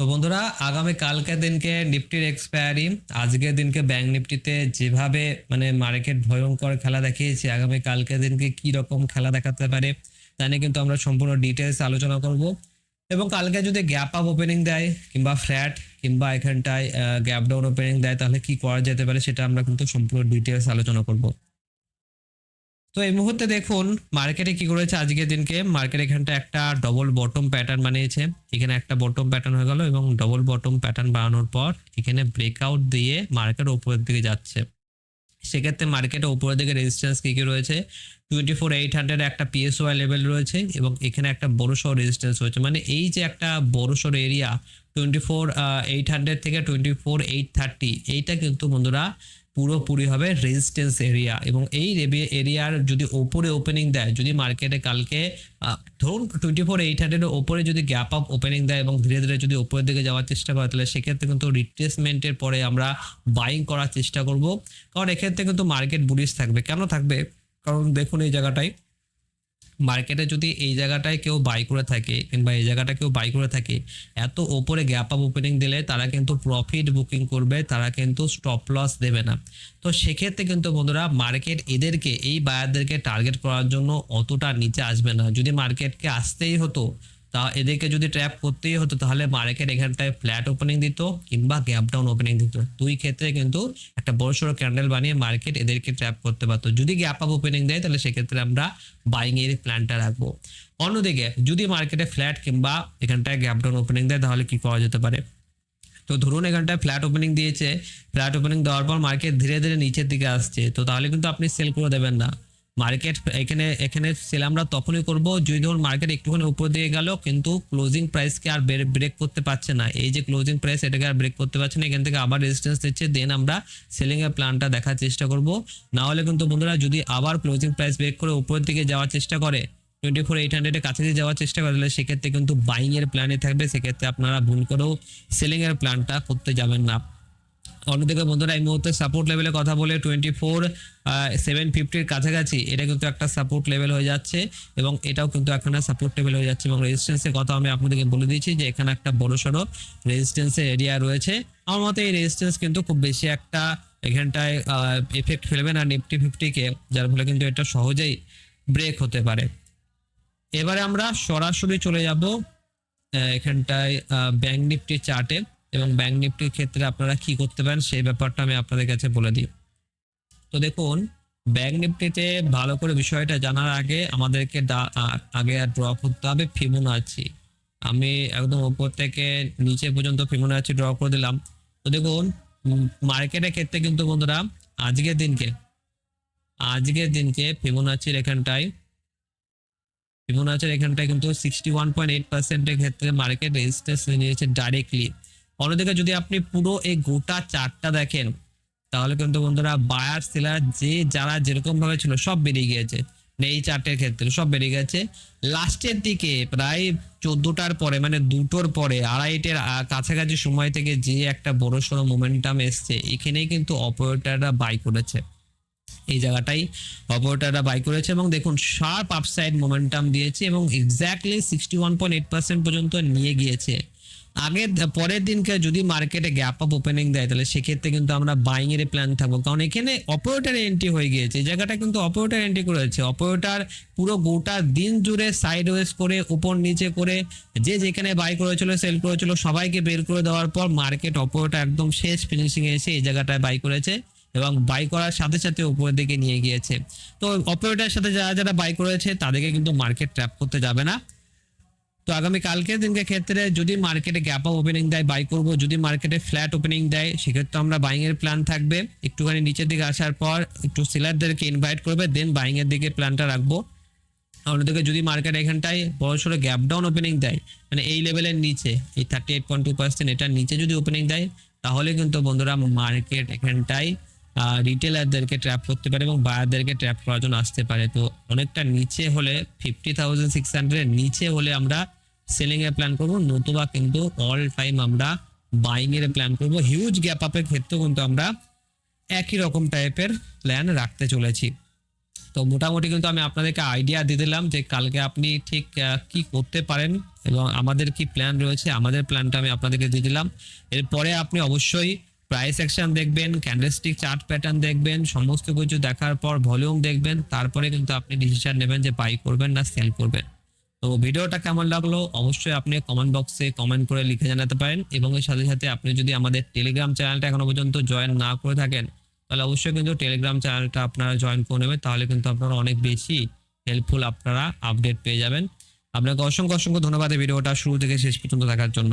তো বন্ধুরা, আগামী কালকের দিনকে নিফটির এক্সপায়ারি আজকের দিনকে ব্যাংক নিফটিতে যেভাবে মানে মার্কেট ভয়ঙ্কর খেলা দেখিয়েছে, আগামী কালকের দিনকে কি রকম খেলা দেখাতে পারে, তা নিয়ে কিন্তু আমরা সম্পূর্ণ ডিটেলস আলোচনা করব। এবং কালকে যদি গ্যাপ আপ ওপেনিং দেয়, কিংবা ফ্ল্যাট কিংবা এখানটায় গ্যাপ ডাউন ওপেনিং দেয়, তাহলে কি করা যেতে পারে সেটা আমরা কিন্তু সম্পূর্ণ ডিটেলস আলোচনা করব। তো এই মুহূর্তে দেখুন মার্কেটে কি করেছে আজকের দিনকে? মার্কেট এখানটা একটা ডবল বটম প্যাটার্ন বানিয়েছে। এখানে একটা বটম প্যাটার্ন হয়ে গেল এবং ডবল বটম প্যাটার্ন বানানোর পর এখানে ব্রেকআউট দিয়ে মার্কেট উপরের দিকে যাচ্ছে। সেক্ষেত্রে মার্কেটে উপরের দিকে রেজিস্ট্যান্স কী কী রয়েছে? টোয়েন্টি ফোর এইট হান্ড্রেড একটা পিএসওয়াই লেভেল রয়েছে এবং এখানে একটা বড় সড় রেজিস্ট্যান্স রয়েছে মানে এই যে একটা বড় সড় area twenty four eight hundred থেকে টোয়েন্টি ফোর এইট থার্টি এইটা কিন্তু বন্ধুরা পুরোপুরি হবে রেজিস্ট্যান্স এরিয়া এবং এই এরিয়ার যদি ওপরে ওপেনিং দেয়, যদি মার্কেটে কালকে ধরুন টোয়েন্টি ফোর এইট হান্ড্রেডের ওপরে যদি গ্যাপ আপ ওপেনিং দেয় এবং ধীরে ধীরে যদি ওপরের দিকে যাওয়ার চেষ্টা করে, তাহলে সেক্ষেত্রে কিন্তু রিপ্লেসমেন্টের পরে আমরা বাইং করার চেষ্টা করব। কারণ এক্ষেত্রে কিন্তু মার্কেট বুলিশ থাকবে। কেন থাকবে? কারণ দেখুন এই জায়গাটায় মার্কেটে যদি এই জায়গাটায় কেউ বাই করে থাকে কিংবা এই জায়গাটা কেউ বাই করে থাকে, এত ওপরে গ্যাপ আপ ওপেনিং দিলে তারা কিন্তু প্রফিট বুকিং করবে, তারা কিন্তু স্টপ লস দেবে না। তো সেক্ষেত্রে কিন্তু বন্ধুরা মার্কেট এদেরকে, এই বায়ারদেরকে টার্গেট করার জন্য অতটা নিচে আসবে না। যদি মার্কেটকে আসতেই হতো তা এদেরকে যদি ট্র্যাপ করতেই হতো, তাহলে মার্কেট এখানটায় ফ্ল্যাট ওপেনিং দিত কিংবা গ্যাপ ডাউন ওপেনিং দিত। দুই ক্ষেত্রে কিন্তু একটা বড় সড়ো ক্যান্ডেল বানিয়ে মার্কেট এদেরকে ট্র্যাপ করতে পারতো। যদি গ্যাপ আপ ওপেনিং দেয়, তাহলে সেক্ষেত্রে আমরা বাইং এর প্ল্যানটা রাখব। অন্যদিকে, যদি মার্কেটে ফ্ল্যাট কিংবা এখানটায় গ্যাপ ডাউন ওপেনিং দেয়, তাহলে কি করা যেতে পারে? তো ধরুন এখানটায় ফ্ল্যাট ওপেনিং দিয়েছে। ফ্ল্যাট ওপেনিং দেওয়ার পর মার্কেট ধীরে ধীরে নিচের দিকে আসছে। তো তাহলে কিন্তু আপনি সেল করে দেবেন না। মার্কেট এখানে এখানে সেল আমরা তখনই করব যদি ধরুন মার্কেট একটুখানি উপর দিয়ে গেল, কিন্তু ক্লোজিং প্রাইসকে আর ব্রেক করতে পারছে না। এই যে ক্লোজিং প্রাইস এটাকে আর ব্রেক করতে পারছে না, এখান থেকে আবার রেজিস্ট্যান্স দিচ্ছে দেন আমরা সেলিং এর প্ল্যানটা দেখার চেষ্টা করব। না হলে কিন্তু বন্ধুরা যদি আবার ক্লোজিং প্রাইস ব্রেক করে উপরের দিকে যাওয়ার চেষ্টা করে টোয়েন্টি ফোর এইট হান্ড্রেডের কাছাকাছি যাওয়ার চেষ্টা করে, তাহলে সেক্ষেত্রে কিন্তু বাইং এর প্ল্যানে থাকবে। সেক্ষেত্রে আপনারা ভুল করেও সেলিং এর প্ল্যানটা করতে যাবেন না। অন্যদিকে বন্ধুরা, এই মুহূর্তে সাপোর্ট লেভেলে কথা বলে টোয়েন্টি ফোর সেভেন ফিফটির কাছাকাছি, এটা কিন্তু একটা সাপোর্ট লেভেল হয়ে যাচ্ছে এবং এটাও কিন্তু এখানে সাপোর্ট লেভেল হয়ে যাচ্ছে এবং রেজিস্ট্যান্সের কথা আমি আপনাদেরকে বলে দিয়েছি যে এখানে একটা বড় সড়ো রেজিস্ট্যান্সের এরিয়া রয়েছে। আমার মতে এই রেজিস্ট্যান্স কিন্তু খুব বেশি একটা এখানটায় এফেক্ট ফেলবে না নিফটি ফিফটিকে যার ফলে কিন্তু এটা সহজেই ব্রেক হতে পারে। এবারে আমরা সরাসরি চলে যাব এখানটায় ব্যাংক নিফটি চার্টে এবং ব্যাংক নিফটির ক্ষেত্রে আপনারা কি করতে পারেন, সেই ব্যাপারটা আমি আপনাদের কাছে বলে দিই। তো দেখুন ব্যাংক নিফটিতে ভালো করে বিষয়টা জানার আগে আমাদেরকে আগে ড্র করতে হবে ফিবোনাচি আমি একদম উপর থেকে নিচে পর্যন্ত ফিবোনাচি ড্র করে দিলাম। তো দেখুন মার্কেটের ক্ষেত্রে কিন্তু বন্ধুরা, আজকের দিনকে আজকের দিনকে ফিবোনাচির এখানটায় ফিবোনাচির এখানটায় কিন্তু সিক্সটি ওয়ান পয়েন্ট এইট পার্সেন্টের ক্ষেত্রে মার্কেট রেজিস্ট্রেশন নিয়েছে ডাইরেক্টলি অন্যদিকে যদি আপনি পুরো এই গোটা চারটা দেখেন, তাহলে কিন্তু বন্ধুরা বায়ার, সেলার, যে যারা যেরকম ভাবে ছিল সব বেরিয়ে গিয়েছে। মানে এই চারটের ক্ষেত্রে সব বেরিয়ে গেছে লাস্টের দিকে প্রায় চোদ্দটার পরে মানে দুটোর পরে, আড়াইটের কাছাকাছি সময় থেকে যে একটা বড় সড়ো মোমেন্টাম এসছে, এখানেই কিন্তু অপারেটাররা বাই করেছে। এই জায়গাটাই অপারেটাররা বাই করেছে এবং দেখুন শার্প আপসাইড মোমেন্টাম দিয়েছে এবং exactly sixty one point eight percent পর্যন্ত নিয়ে গিয়েছে। আগে পরের দিনকে যদি মার্কেটে গ্যাপ আপ ওপেনিং দেয়, তাহলে সেক্ষেত্রে কিন্তু আমরা বাইং এর প্ল্যান থাকব। কারণ এখানে অপারেটার এন্ট্রি হয়ে গিয়েছে। জায়গাটা কিন্তু অপারেটার এন্ট্রি করেছে অপারেটর পুরো গোটা দিন জুড়ে সাইড ওয়েস করে, উপর নিচে করে, যে যেখানে বাই করেছিল সেল করেছিল, সবাইকে বের করে দেওয়ার পর মার্কেট অপারেটর একদম শেষ ফিনিশিং এসে এই জায়গাটায় বাই করেছে এবং বাই করার সাথে সাথে উপরের দিকে নিয়ে গিয়েছে। তো অপারেটার সাথে যারা যারা বাই করেছে, তাদেরকে কিন্তু মার্কেট ট্র্যাপ করতে যাবে না। তো আগামী কালকের দিনকে ক্ষেত্রে যদি মার্কেটে গ্যাপ আপ ওপেনিং দেয় বাই করব, যদি মার্কেটে ফ্ল্যাট ওপেনিং দেয়, সেক্ষেত্রে আমরা বাইং এর প্ল্যান থাকবে। একটুখানি নিচের দিকে আসার পর একটু সেলারদেরকে ইনভাইট করবে দেন বাইং এর দিকে প্ল্যানটা রাখব। অন্যদিকে যদি মার্কেট এখানটায় বড় সড়ো গ্যাপ ডাউন ওপেনিং দেয় মানে এই লেভেলের নিচে, এই thirty eight point two percent এটার নিচে যদি ওপেনিং দেয়, তাহলে কিন্তু বন্ধুরা মার্কেট এখানটায় রিটেলারদেরকে ট্র্যাপ করতে পারে এবং বায়ারদেরকে ট্র্যাপ করার জন্য আসতে পারে। তো অনেকটা নিচে হলে ফিফটি থাউজেন্ড সিক্স হান্ড্রেড নিচে হলে আমরা সেলিং এর প্ল্যান করব, নতুবা কিন্তু অল টাইম আমরা বাইং এর প্ল্যান করব। হিউজ গ্যাপ আপের ক্ষেত্রেও কিন্তু আমরা একই রকম টাইপের প্ল্যান রাখতে চলেছি। তো মোটামুটি কিন্তু আমি আপনাদেরকে আইডিয়া দিয়ে দিলাম যে কালকে আপনি ঠিক কি করতে পারেন এবং আমাদের কি প্ল্যান রয়েছে, আমাদের প্ল্যানটা আমি আপনাদেরকে দিয়ে দিলাম। এরপরে আপনি অবশ্যই প্রাইস অ্যাকশন দেখবেন ক্যান্ডেলস্টিক চার্ট প্যাটার্ন দেখবেন, সমস্ত কিছু দেখার পর ভলিউম দেখবেন, তারপরে কিন্তু আপনি ডিসিশন নেবেন যে বাই করবেন না সেল করবেন। তো ভিডিওটা কেমন লাগল? অবশ্যই আপনি কমেন্ট বক্সে কমেন্ট করে লিখে জানাতে পারেন এবং এর সাথে সাথে আপনি যদি আমাদের টেলিগ্রাম চ্যানেলটা এখনও পর্যন্ত জয়েন না করে থাকেন, তাহলে অবশ্যই কিন্তু টেলিগ্রাম চ্যানেলটা আপনারা জয়েন করে নেবেন, তাহলে কিন্তু আপনারা অনেক বেশি হেল্পফুল আপনারা আপডেট পেয়ে যাবেন। আপনাকে অসংখ্য অসংখ্য ধন্যবাদ এই ভিডিওটা শুরু থেকে শেষ পর্যন্ত দেখার জন্য।